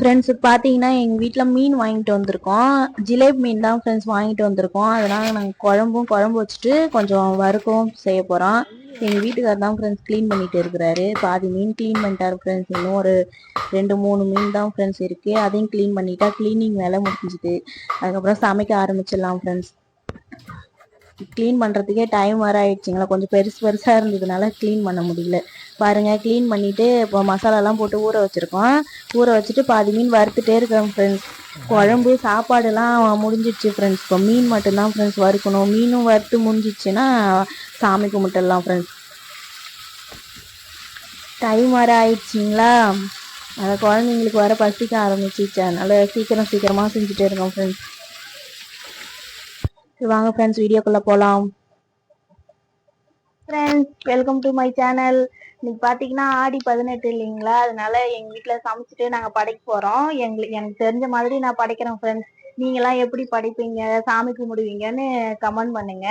Friends பார்த்தீங்கன்னா எங்கள் வீட்டில் மீன் வாங்கிட்டு வந்திருக்கோம். ஜிலேபி மீன் தான் ஃப்ரெண்ட்ஸ் வாங்கிட்டு வந்திருக்கோம். அதனால் நாங்கள் குழம்பும் குழம்பு வச்சுட்டு கொஞ்சம் வறுக்கவும் செய்ய போகிறோம் எங்கள் வீட்டுக்கார் தான் ஃப்ரெண்ட்ஸ் க்ளீன் பண்ணிட்டு இருக்கிறாரு. பாதி மீன் க்ளீன் பண்ணிட்டாரு ஃப்ரெண்ட்ஸ் இன்னும் ஒரு ரெண்டு மூணு மீன் தான் ஃப்ரெண்ட்ஸ் இருக்குது அதையும் க்ளீன் பண்ணிட்டா க்ளீனிங் வேலை முடிஞ்சுது. அதுக்கப்புறம் சமைக்க ஆரம்பிச்சிடலாம் ஃப்ரெண்ட்ஸ் க்ளீன் பண்ணுறதுக்கே டைம் வர ஆயிடுச்சுங்களா? கொஞ்சம் பெருசு பெருசாக இருந்ததுனால க்ளீன் பண்ண முடியல. பாருங்க க்ளீன் பண்ணிவிட்டு இப்போ மசாலாலாம் போட்டு ஊற வச்சுருக்கோம். ஊற வச்சுட்டு பாதி மீன் வறுத்துட்டே இருக்கேன் ஃப்ரெண்ட்ஸ் குழம்பு சாப்பாடுலாம் முடிஞ்சிடுச்சு ஃப்ரெண்ட்ஸ் இப்போ மீன் மட்டும்தான் ஃப்ரெண்ட்ஸ் வறுக்கணும். மீனும் வறுத்து முடிஞ்சிச்சுன்னா சாமி கும்பிட்டுடலாம் ஃப்ரெண்ட்ஸ் டைம் வர ஆயிடுச்சிங்களா? அதை குழந்தைங்களுக்கு வர பசிக்க ஆரம்பிச்சிச்சு. அதனால் சீக்கிரம் சீக்கிரமாக செஞ்சுட்டே இருக்கோம் ஃப்ரெண்ட்ஸ் வாங்க ஃப்ரெண்ட்ஸ் வீடியோக்குள்ளே போகலாம் friends welcome to my channel இன்னைக்கு பார்த்தீங்கன்னா ஆடி பதினெட்டு இல்லைங்களா? அதனால எங்கள் வீட்டில் சமைச்சிட்டு நாங்கள் படைக்க போகிறோம் எங்களுக்கு எனக்கு தெரிஞ்ச மாதிரி நான் படைக்கிறேன் ஃப்ரெண்ட்ஸ் நீங்களாம் எப்படி படைப்பீங்க? சாமி கும்பிடுவீங்கன்னு கமெண்ட் பண்ணுங்க.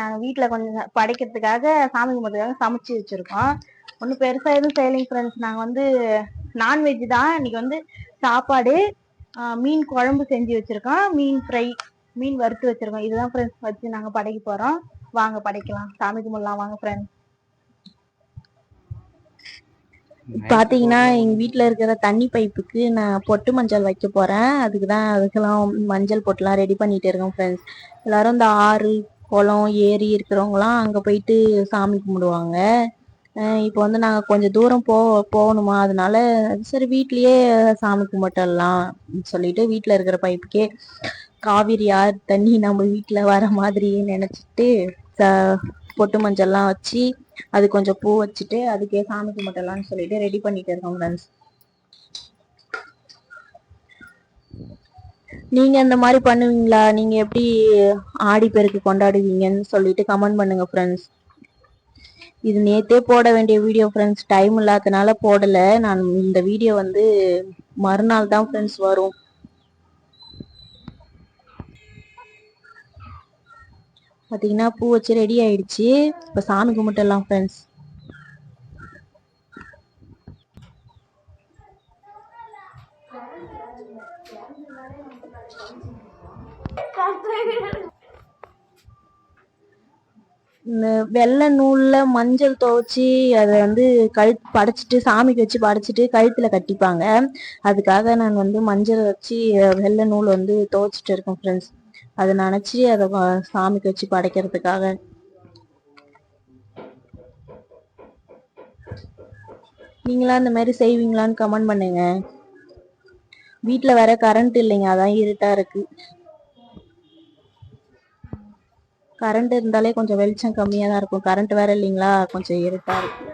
நாங்கள் வீட்டில் கொஞ்சம் படைக்கிறதுக்காக சாமி கும்பிட்றதுக்காக சமைச்சு வச்சுருக்கோம். ஒன்றும் பெருசாக எதுவும் செய்யலைங்க ஃப்ரெண்ட்ஸ் நாங்கள் வந்து நான்வெஜ் தான். இன்னைக்கு வந்து சாப்பாடு மீன் குழம்பு செஞ்சு வச்சுருக்கோம். மீன் ஃப்ரை மீன் வறுத்து வச்சிருக்கோம். இதுதான் ஃப்ரெண்ட்ஸ் வச்சு நாங்க படைக்க போறோம். வாங்க படைக்கலாம். சாமி கும்பிடலாம். வாங்க ஃப்ரெண்ட்ஸ் பாத்தீங்கன்னா எங்க வீட்ல இருக்கிற தண்ணி பைப்புக்கு நான் பொட்டு மஞ்சள் வைக்க போறேன். அதுக்கு தான் அதுக்கெல்லாம் மஞ்சள் பொட்டுலாம் ரெடி பண்ணிட்டு இருக்கேன் ஃப்ரெண்ட்ஸ் எல்லாரும் இந்த ஆறு குளம் ஏரி இருக்கிறவங்களாம் அங்க போயிட்டு சாமி கும்பிடுவாங்க. இப்போ வந்து நாங்கள் கொஞ்சம் தூரம் போ போகணுமா? அதனால சரி வீட்லேயே சாமி கும்பிட்டுடலாம் சொல்லிட்டு வீட்டில் இருக்கிற பைப்புக்கே காவிரி ஆறு தண்ணி நம்ம வீட்டில் வர மாதிரி நினச்சிட்டு ச- பொட்டு மஞ்சள்லாம் வச்சு அது கொஞ்சம் பூ வச்சுட்டு அதுக்கே சாமி கும்பிட்டலாம்னு சொல்லிட்டு ரெடி பண்ணிட்டு இருக்கோம் ஃப்ரெண்ட்ஸ் நீங்க இந்த மாதிரி பண்ணுவீங்களா? நீங்க எப்படி ஆடி பெருக்கு கொண்டாடுவீங்கன்னு சொல்லிட்டு கமெண்ட் பண்ணுங்க ஃப்ரெண்ட்ஸ் இது நேத்தே போட வேண்டிய வீடியோ ஃப்ரெண்ட்ஸ் டைம் இல்லாதனால போடல. நான் இந்த வீடியோ வந்து மறுநாள் தான் ஃப்ரெண்ட்ஸ் வரும். பார்த்தீங்கன்னா பூ வச்சு ரெடி ஆயிடுச்சு. இப்ப சாமி கும்பிட்டுலாம் ஃப்ரெண்ட்ஸ் இந்த வெள்ளை நூல்ல மஞ்சள் துவைச்சி அதை வந்து கழு படைச்சிட்டு சாமிக்கு வச்சு படைச்சிட்டு கழுத்துல கட்டிப்பாங்க. அதுக்காக நான் வந்து மஞ்சள் வச்சு வெள்ளை நூல் வந்து துவைச்சிட்டு இருக்கேன் ஃப்ரெண்ட்ஸ் அதை நினச்சி அதை சாமிக்கு வச்சு படைக்கிறதுக்காக. நீங்களா இந்த மாதிரி செய்வீங்களான்னு கமெண்ட் பண்ணுங்க. வீட்டில் வேற கரண்ட் இல்லைங்க அதான் இருட்டா இருக்கு. கரண்ட் இருந்தாலே கொஞ்சம் வெளிச்சம் கம்மியா தான் இருக்கும். கரண்ட் வேற இல்லைங்களா? கொஞ்சம் இருட்டா இருக்கும்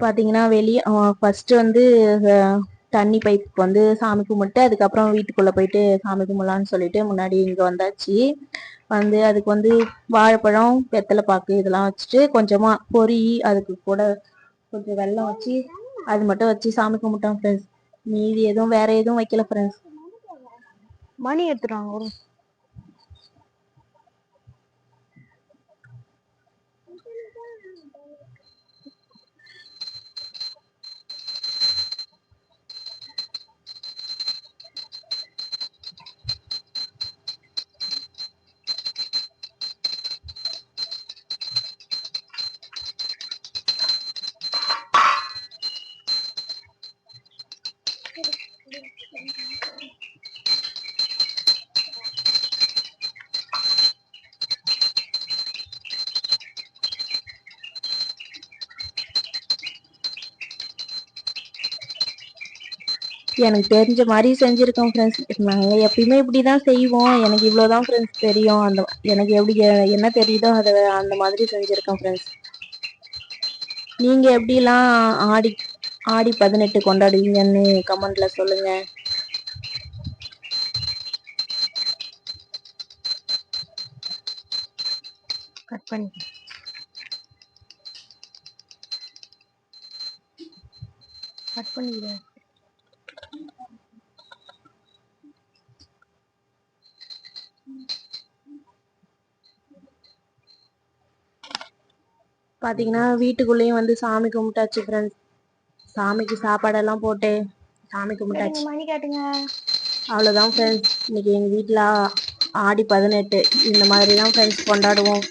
பாத்தீங்கன்னா வெளியே ஃபர்ஸ்ட் வந்து தண்ணி பைப்புக்கு வந்து சாமி கும்பிட்டு அதுக்கப்புறம் வீட்டுக்குள்ள போயிட்டு சாமி கும்பிடலாம்னு சொல்லிட்டு முன்னாடி இங்க வந்தாச்சு. வந்து அதுக்கு வந்து வாழைப்பழம் வெத்தலை பாக்கு இதெல்லாம் வச்சுட்டு கொஞ்சமா பொரி அதுக்கு கூட கொஞ்சம் வெல்லம் வச்சு அது மட்டும் வச்சு சாமி கும்பிட்டோம் ஃப்ரெண்ட்ஸ் மீதி எதுவும் வேற எதுவும் வைக்கல ஃப்ரெண்ட்ஸ் மணி எடுத்துட்டாங்க ஒரு எனக்கு தெரிஞ்ச மாதிரி செஞ்சிருக்கோம் ஃப்ரெண்ட்ஸ் நாங்கள் எப்பயுமே இப்படி தான் செய்வோம். எனக்கு இவ்வளோதான் ஃப்ரெண்ட்ஸ் தெரியும். அந்த எனக்கு எப்படி என்ன தெரியுதோ அதை அந்த மாதிரி செஞ்சுருக்கோம் ஃப்ரெண்ட்ஸ் நீங்கள் எப்படிலாம் ஆடி ஆடி பதினெட்டு கொண்டாடுவீங்கன்னு கமெண்டில் சொல்லுங்கள் கட் பண்ணி. கட் பண்ணிடுறேன் பாத்தீங்கன்னா வீட்டுக்குள்ளேயும் வந்து சாமி கும்பிட்டாச்சு ஃப்ரெண்ட்ஸ் சாமிக்கு சாப்பாடெல்லாம் போட்டு சாமி கும்பிட்டாச்சு. மணி காட்டுங்க. அவ்வளோதான் ஃப்ரெண்ட்ஸ் இன்னைக்கு எங்கள் வீட்டில் ஆடி பதினெட்டு. இந்த மாதிரி தான் ஃப்ரெண்ட்ஸ் கொண்டாடுவோம்.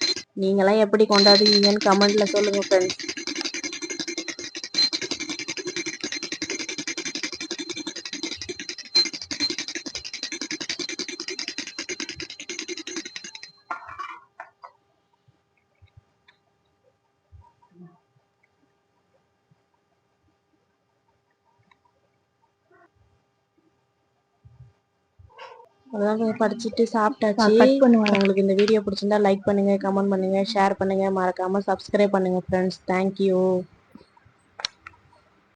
நீங்களாம் எப்படி கொண்டாடுவீங்கன்னு கமெண்ட்ல சொல்லுங்கள் ஃப்ரெண்ட்ஸ் அதான் படிச்சுட்டு சாப்பிட்டாச்சு. கட் பண்ணுவாங்க உங்களுக்கு இந்த வீடியோ பிடிச்சிருந்தா லைக் பண்ணுங்க கமெண்ட் பண்ணுங்க ஷேர் பண்ணுங்க. மறக்காம சப்ஸ்கிரைப் பண்ணுங்க ஃப்ரெண்ட்ஸ் தேங்க்யூ